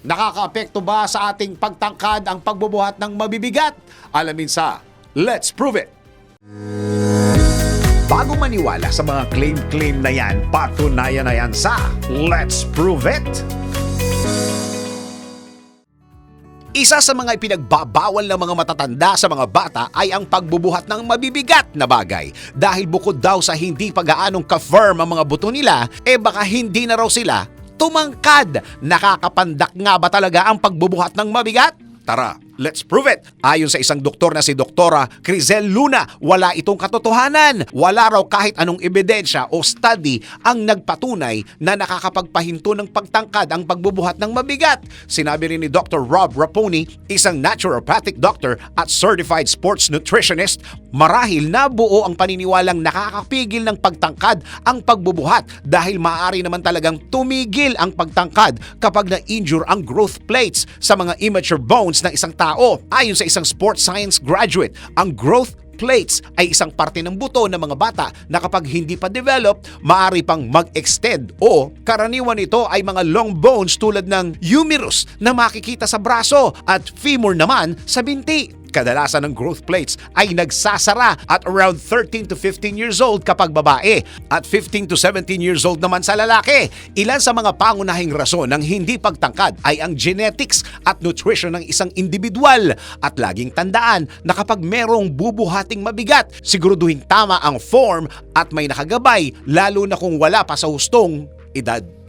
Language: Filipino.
Nakakaapekto ba sa ating pagtangkad ang pagbubuhat ng mabibigat? Alamin sa Let's Prove It! Bago maniwala sa mga claim-claim na yan, patunayan na yan sa Let's Prove It! Isa sa mga ipinagbabawal ng mga matatanda sa mga bata ay ang pagbubuhat ng mabibigat na bagay. Dahil bukod daw sa hindi pag-aanong ka-firm ang mga buto nila, eh baka hindi na raw sila tumangkad. Nakakapandak nga ba talaga ang pagbubuhat ng mabigat? Tara, let's prove it! Ayon sa isang doktor na si Doktora Crizel Luna, wala itong katotohanan. Wala raw kahit anong ebidensya o study ang nagpatunay na nakakapagpahinto ng pagtangkad ang pagbubuhat ng mabigat. Sinabi rin ni Dr. Rob Raponi, isang naturopathic doctor at certified sports nutritionist, marahil nabuo ang paniniwalang nakakapigil ng pagtangkad ang pagbubuhat dahil maaari naman talagang tumigil ang pagtangkad kapag na-injure ang growth plates sa mga immature bones ng isang tao. Ayon sa isang sports science graduate, ang growth plates ay isang parte ng buto ng mga bata na kapag hindi pa develop, maaari pang mag-extend o karaniwan ito ay mga long bones tulad ng humerus na makikita sa braso at femur naman sa binti. Kadalasan ng growth plates ay nagsasara at around 13 to 15 years old kapag babae at 15 to 17 years old naman sa lalaki. Ilan sa mga pangunahing rason ng hindi pagtangkad ay ang genetics at nutrition ng isang individual. At laging tandaan na kapag merong bubuhating mabigat, siguraduhin tama ang form at may nakagabay lalo na kung wala pa sa hustong edad.